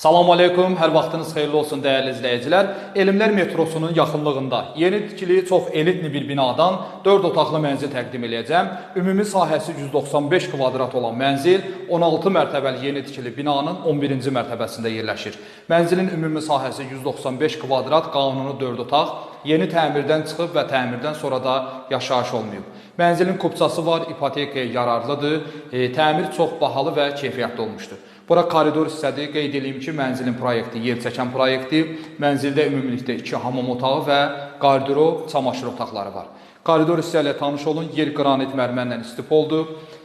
Salam aleykum, hər vaxtınız xeyirli olsun dəyərli izləyicilər. Elmlər metrosunun yaxınlığında yeni tikili çox elitli bir binadan 4 otaqlı mənzil təqdim eləyəcəm. Ümumi sahəsi 195 kvadrat olan mənzil 16 mərtəbəli yeni tikili binanın 11-ci mərtəbəsində yerləşir. Mənzilin ümumi sahəsi 195 kvadrat, qanuni 4 otaq, yeni təmirdən çıxıb və təmirdən sonra da yaşayış olmayıb. Mənzilin kupçası var, ipotekaya yararlıdır, e, təmir çox bahalı və keyfiyyətli olmuşdur. Bura koridor hissədir. Qeyd edeyim ki, mənzilin proyekti yer çəkən proyekti. Mənzildə ümumilikdə 2 hamam otağı və qardirob, çamaşır otaqları var. Koridor hissə ilə tanış olun. Yer qranit mərmərlə istif oldu.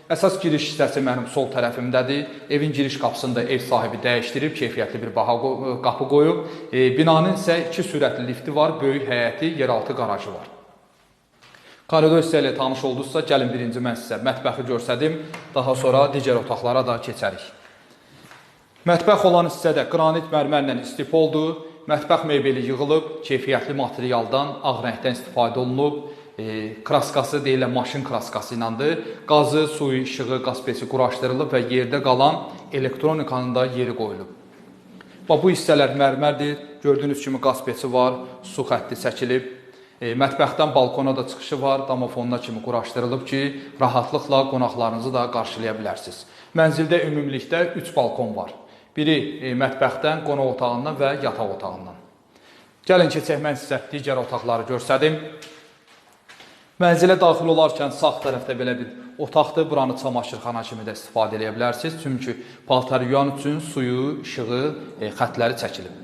Əsas giriş hissəsi mənim sol tərəfimdədir. Evin giriş qapısında ev sahibi dəyişdirib, keyfiyyətli bir baha qapı qoyub. E, binanın isə 2 sürətli lifti var, böyük həyəti, yeraltı qarajı var. Koridor hissə ilə tanış oldusa, gəlin birinci mən sizə mətbəxi göstərdim. Daha sonra digər otaqlara da keçərik. Mətbəx olan hissədə qranit mərmərlə istif oldu. Mətbəx mebeli yığılıb, keyfiyyətli materialdan, ağ rəngdən istifadə olunub. E, kraskası deyilən maşın kraskası iləndir. Qazı, suyu, işığı, qaz pesi quraşdırılıb və yerdə qalan elektronikanın da yeri qoyulub. Bax bu hissələr mərmərdir. Gördüyünüz kimi qaz pesi var, su xətti çəkilib. E, mətbəxdən balkona da çıxışı var, damofonuna kimi quraşdırılıb ki, rahatlıqla qonaqlarınızı da qarşılaya bilərsiniz. Mənzildə ümumilikdə 3 balkon var. Biri e, mətbəxdən, qonaq otağından və yataq otağından. Gəlin keçək mən sizə digər otaqları göstərdim. Mənzilə daxil olarkən sağ tərəfdə belə bir otaqdır. Buranı çamaşırxana kimi də istifadə edə bilərsiniz. Çünki paltar yuyan üçün suyu, işığı, e, xətləri çəkilib.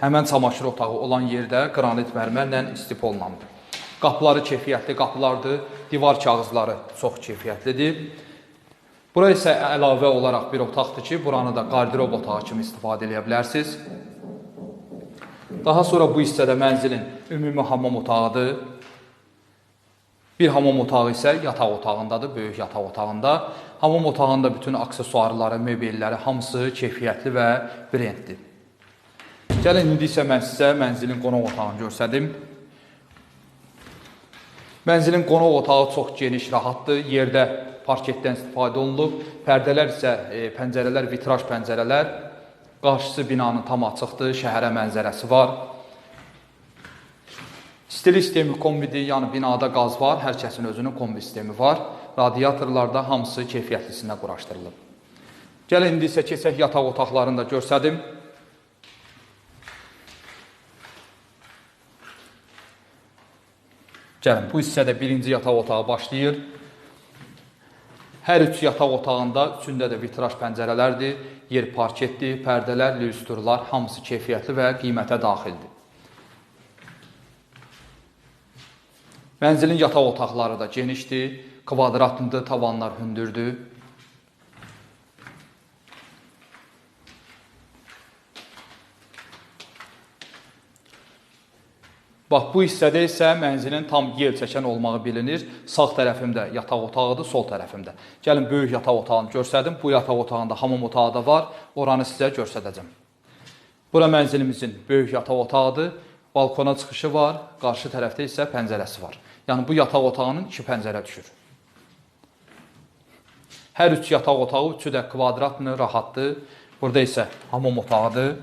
Həmən çamaşır otağı olan yerdə qranit mərmərlə istif olunandır. Qapıları keyfiyyətli qapılardır. Divar kağızları çox keyfiyyətlidir. Bura isə əlavə olaraq bir otaqdır ki, buranı da qardirob otağı kimi istifadə edə bilərsiniz. Daha sonra bu hissədə mənzilin ümumi hamam otağıdır. Bir hamam otağı isə yataq otağındadır, böyük yataq otağında. Hamam otağında bütün aksesuarları, mebelləri hamısı keyfiyyətli və brenddir. Gəlin indi isə mən sizə mənzilin qonaq otağını göstərdim. Mənzilin qonaq otağı çox geniş, rahatdır. Yerdə parketdən istifadə olunub. Pərdələr isə e, pəncərələr vitraj pəncərələr. Qarşısı binanın tam açıqdır, şəhərə mənzərəsi var. Stil sistemi kombidir, yəni binada qaz var, hər kəsin özünün kombi sistemi var. Radiatorlarda hamısı keyfiyyətlisinə quraşdırılıb. Gəlin indi isə keçək yataq otaqlarını da göstərdim. Gəlin, bu hissədə birinci yataq otağı başlayır. Hər üç yataq otağında üçündə də vitraj pəncərələrdir, yer parketdir, pərdələr, lüstrlar hamısı keyfiyyətli və qiymətə daxildir. Mənzilin yataq otaqları da genişdir, kvadratlıdır, tavanlar hündürdür. Bax bu hissədə isə mənzilin tam yer çəkən olmağı bilinir. Sağ tərəfimdə yataq otağıdır, sol tərəfimdə. Gəlin böyük yataq otağını göstərdim. Bu yataq otağında hamam otağı da var. Oranı sizə göstərəcəm. Bura mənzilimizin böyük yataq otağıdır. Balkona çıxışı var, qarşı tərəfdə isə pəncərəsi var. Yəni bu yataq otağının iki pəncərə düşür. Hər üç yataq otağı üçü də kvadratlı, rahatdır. Burada isə hamam otağıdır.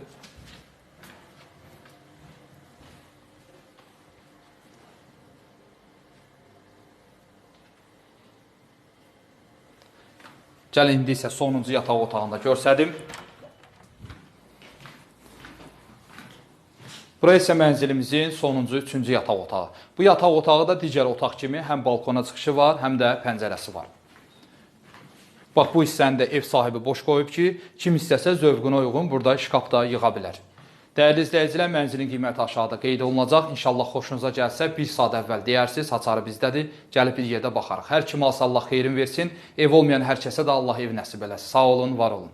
Gəlin indi isə sonuncu yataq otağında göstərdim. Bura isə mənzilimizin sonuncu, üçüncü yataq otağı. Bu yataq otağı da digər otaq kimi həm balkona çıxışı var, həm də pəncərəsi var. Bax bu hissəni də ev sahibi boş qoyub ki, kim istəsə zövqünə uyğun burada şkafda yığa bilər. Dəyərli izləyicilər, mənzilin qiyməti aşağıda qeyd olunacaq. İnşallah xoşunuza gəlsə, bir saat əvvəl deyərsiniz, açarı bizdədir. Gəlib bir yerdə baxarıq. Hər kimə Allah xeyrin versin. Ev olmayan hər kəsə də Allah ev nəsib eləsin. Sağ olun, var olun.